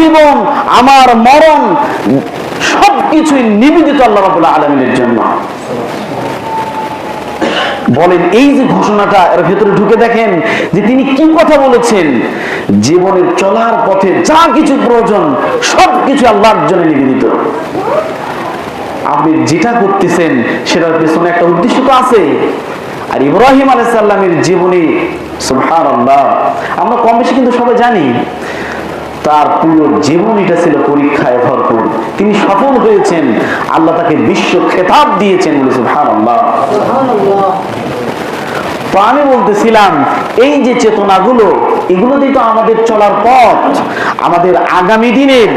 জীবন, আমার মরণ, সবকিছুই নিবেদিত আল্লাহ রাবুল্লাহ আলমিনের জন্য। বলেন, এই যে ঘোষণাটা এর ভেতরে ঢুকে দেখেন যে তিনি কি কথা বলেছেন? জীবনের চলার পথে যা কিছু প্রয়োজন সব কিছু আল্লাহর জন্য নিবেদিত। আপনি যেটা করতেছেন, সেটার পেছনে একটা উদ্দেশ্য তো আছে। আর ইব্রাহিম আলাইসাল্লামের জীবনী সুবহান আমরা কম বেশি কিন্তু সবাই জানি তার পুরো জীবনীটা ছিল পরীক্ষায় ভরপুর। তিনি সফল হয়েছেন, আল্লাহ তাকে বিশ্ব খেতাব দিয়েছেন বলে সুবহান তো আমি বলতেছিলাম, এই যে চেতনাগুলো এগুলো দিয়ে তো আমাদের চলার পথ, আমাদের আগামী দিনের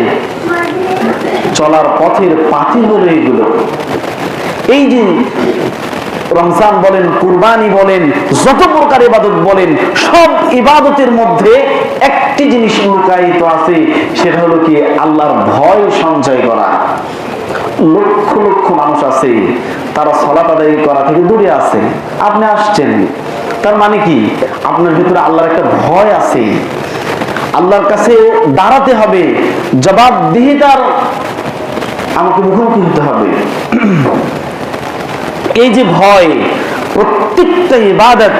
চলার পথের পাথি হলো এগুলো। এই যে রমজান বলেন, কুরবানি বলেন, যত প্রকার ইবাদত বলেন, সব ইবাদতের মধ্যে একটি জিনিস লুকায়িত আছে, সেটা হলো কি আল্লাহর ভয় সঞ্চয় করা। লক্ষ লক্ষ মানুষ আছে, তারা সলাত আদায় করা থেকে দূরে আছে। আপনি আসছেন, তার মানে কি? আপনার ভিতরে আল্লাহর একটা ভয় আছে। আল্লাহর কাছে দাঁড়াতে হবে, জবাবদিহিতার আমাকে মুখোমুখি হতে হবে। এই যে ভয়, প্রত্যেকটা ইবাদত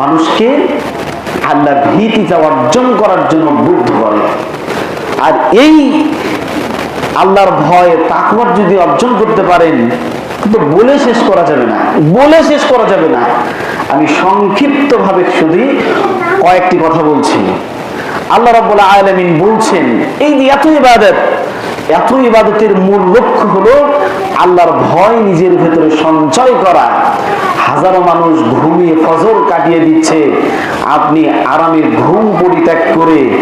মানুষকে আল্লাহ ভীতিটা অর্জন করার জন্য বুদ্ধ করে। আর এই আল্লাহর ভয়, তাকওয়ার যদি অর্জন করতে পারেন, কিন্তু বলে শেষ করা যাবে না, বলে শেষ করা যাবে না। আমি সংক্ষিপ্ত ভাবে শুধু কয়েকটি কথা বলছি। আল্লাহ রাব্বুল আলামিন বলছেন, এই এত ইবাদত এত ইবাদতের মূল লক্ষ্য হলো আল্লাহর ভয় নিজের ভেতরে সঞ্চয় করা। হাজারো মানুষ ঘুমিয়ে ফজর কাটিয়ে দিচ্ছে। আপনি আরামের ঘুম পরিত্যাগ করে,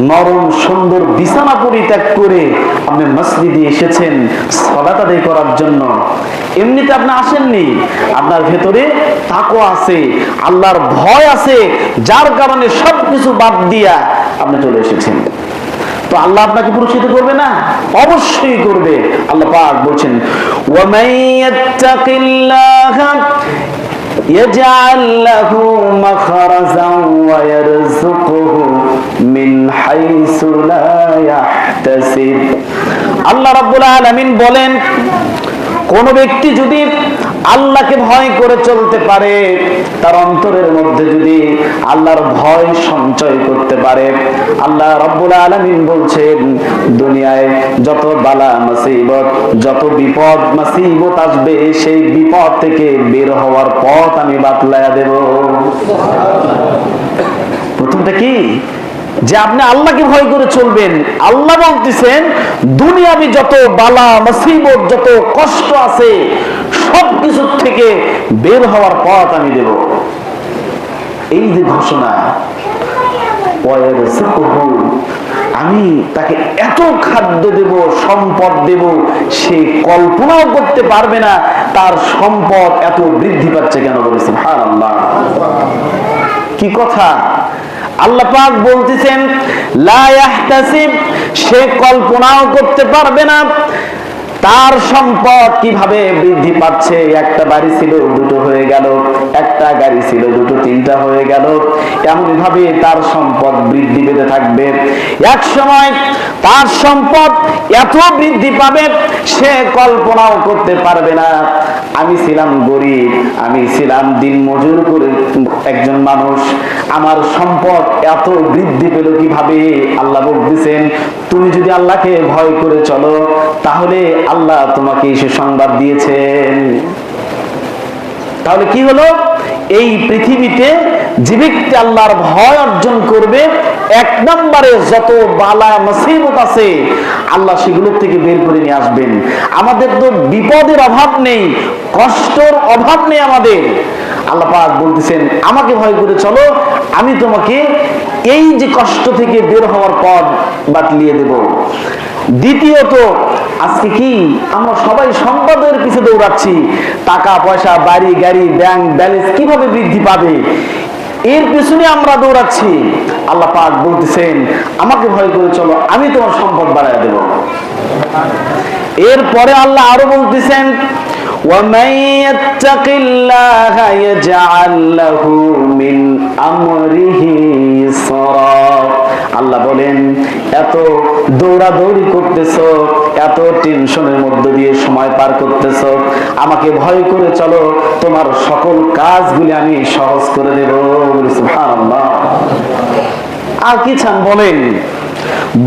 নরম সুন্দর বিছানা পরিত্যাগ করে আপনি মসজিদে এসেছেন সলাত আদায় করার জন্য। এমনিতে আপনি আসেননি। আপনার ভেতরে তাকো আছে, আল্লাহর ভয় আছে, যার কারণে সবকিছু বাদ দিয়া আপনি চলে এসেছেন। তো আল্লাহ আপনাকে পুরস্কৃত করবে না অবশ্যই করবে আল্লাহ পাক বলছেন ওয়ামাই ইয়াত্তাকিল্লাহা يجعل له مخرجا ويرزقه من حيث لا يحتسب আল্লাহ রাব্বুল আলামিন বলেন কোন ব্যক্তি যদি আল্লাহকে ভয় করে চলতে পারে, তার অন্তরের মধ্যে যদি আল্লাহর ভয় সঞ্চয় করতে পারে, আল্লাহ রব্বুল আলামিন বলছেন, দুনিয়ায় যত বালা মুসিবত, যত বিপদ, মুসিবত আসবে, সেই বিপদ থেকে বের হওয়ার পথ আমি বাতলায়া দেব। প্রথমটা কি? যে আপনি আল্লাহকে ভয় করে চলবেন। আল্লাহ বলতেছেন, দুনিয়াবি যত বালা, মুসিবত, যত কষ্ট আছে সব কিছুর থেকে বের হওয়ার পথ আমি দেব। এই যে ঘোষণা আমি তাকে এত খাদ্য দেব, সম্পদ দেব, সে কল্পনাও করতে পারবে না, তার সম্পদ এত বৃদ্ধি পাচ্ছে কেন বলেছেন হার আল্লাহ কি কথা? আল্লাহ পাক বলতেছেন সে কল্পনাও করতে পারবে না তার সম্পদ কীভাবে বৃদ্ধি পাচ্ছে? একটা বাড়ি ছিল দুটো হয়ে ছিল, দুটো তিনটা হয়ে গেল। এমন ভাবে তার সম্পদ বৃদ্ধি পেতে থাকবে। এক সময় তার সম্পদ এত বৃদ্ধি পাবে, সে কল্পনাও করতে পারবে না। আমি ছিলাম গরিব, আমি ছিলাম দিন মজুর করে একজন মানুষ। আমার সম্পদ এত বৃদ্ধি পেল কীভাবে? আল্লাহ বলতেছেন, তুমি যদি আল্লাহকে ভয় করে চলো, তাহলে আল্লাহ তোমাকে সে সংবাদ দিয়েছেন। তাহলে কি হলো? এই পৃথিবীতে যে ব্যক্তি আল্লাহর ভয় অর্জন করবে, এক নম্বরে যত বালা মুসিবত আছে, আল্লাহ সেগুলোর থেকে বের করে নিয়ে আসবেন। আমাদের তো বিপদের অভাব নেই, কষ্টর অভাব নেই আমাদের। আল্লাহ পাক বলতেছেন, আমাকে ভয় করে চলো, আমি তোমাকে এই যে কষ্ট থেকে বের হওয়ার পথ বাতলিয়ে দেব। দ্বিতীয়ত আজকে কি আমরা সবাই সম্পদের পিছে দৌড়াচ্ছি টাকা পয়সা বাড়ি গাড়ি ব্যাংক ব্যালেন্স কিভাবে বৃদ্ধি পাবে এর পিছনে আমরা দৌড়াচ্ছি আল্লাহ পাক বলতেছেন আমাকে ভয় করে চলো আমি তোমার সম্পদ বাড়ায় দেব এরপরে আল্লাহ আরো বলতেছেন ومن يتق الله يجعل له من امره يسرا আল্লাহ বলেন এত দৌড়াদৌড়ি করতেছ, এত টেনশনের মধ্য দিয়ে সময় পার করতেছ, আমাকে ভয় করে চলো, তোমার সকল কাজগুলি আমি সহজ করে দেব। আর কি চান বলেন?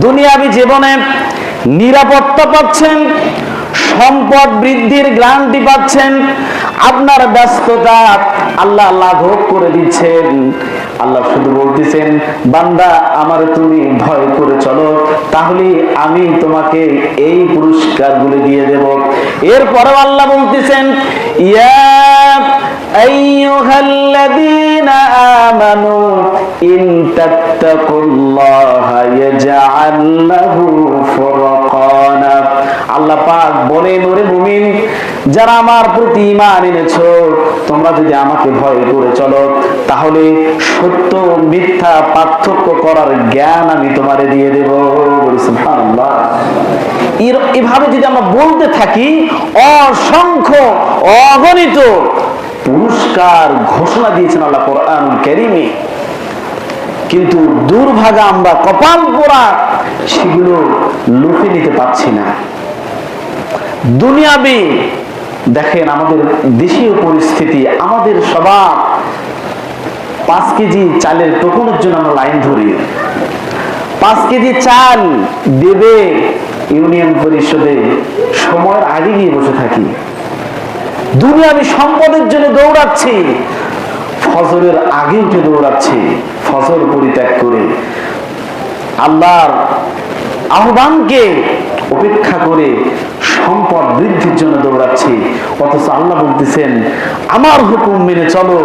দুনিয়াবি জীবনে নিরাপত্তা পাচ্ছেন, সম্পদ বৃদ্ধির গ্রান্টি পাচ্ছেন, আপনার ব্যস্ততা আল্লাহ লাঘব করে দিচ্ছেন। আল্লাহ শুধু বলতেছেন, বান্দা, আমার তুমি ভয় করে চলো, তাহলে আমি তোমাকে এই পুরস্কার গুলি দিয়ে দেব। এরপরে আল্লাহ বলতেছেন, ইয়া আল্লাহ পাক বলেন ওরে মুমিন, যারা আমার প্রতি ঈমান এনেছো, তোমরা যদি আমাকে ভয় করে চলো, তাহলে সত্য মিথ্যা পার্থক্য করার জ্ঞান আমি তোমারে দিয়ে দেব। বলি, সুবহানাল্লাহ। এভাবে যদি আমরা বলতে থাকি, অসংখ্য অগণিত পুরস্কার ঘোষণা দিয়েছেন আল্লাহ কোরআনুল কারীমে। কিন্তু দুর্ভাগা আমরা কপাল পোড়া সেগুলো লুফে নিতে পারছি না। দুনিয়াবি, দেখেন আমাদের দেশীয় পরিস্থিতি, আমাদের স্বভাব পাঁচ কেজি চালের টোকনের জন্য আমরা লাইন ধরি। পাঁচ কেজি চাল দেবে ইউনিয়ন পরিষদে, সময়ের আগে গিয়ে বসে থাকি। দুনিয়াবি সম্পদের জন্য দৌড়াচ্ছি, ফজরের আগে উঠে দৌড়াচ্ছি, ফজর পরিত্যাগ করে। আল্লাহর আহ্বানকে করে সম্পদ বৃদ্ধির জন্য দৌড়াচ্ছি অথচ আল্লাহ বলতেছেন আমার হুকুম মেনে চলো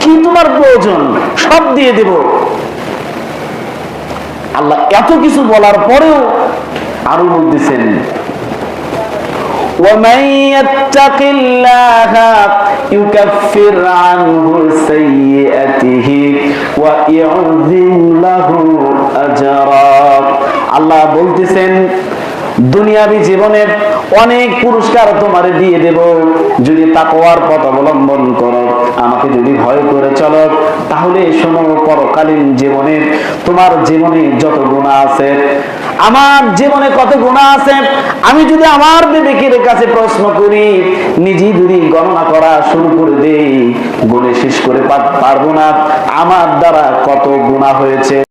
কি তোমার প্রয়োজন সব দিয়ে দেব আল্লাহ এত কিছু বলার পরেও আরো বলতেছেন ومن يتق الله يكفر عنه سيئته ويعظم له أجرا আল্লাহ বলতেছেন দুনিয়াবি জীবনের অনেক পুরস্কার তোমারে দিয়ে দেব। যদি তাকওয়ার পথ অবলম্বন করো, আমাকে যদি ভয় করে চলো, তাহলে শোনো পরকালীন জীবনে তোমার জীবনে যত গুণা আছে, আমার জীবনে কত গুণা আছে, আমি যদি আমার বিবেকের কাছে প্রশ্ন করি, নিজেই যদি গণনা করা শুরু করে দেই, গুণে শেষ করে পারব না। আমার দ্বারা কত গুণা হয়েছে?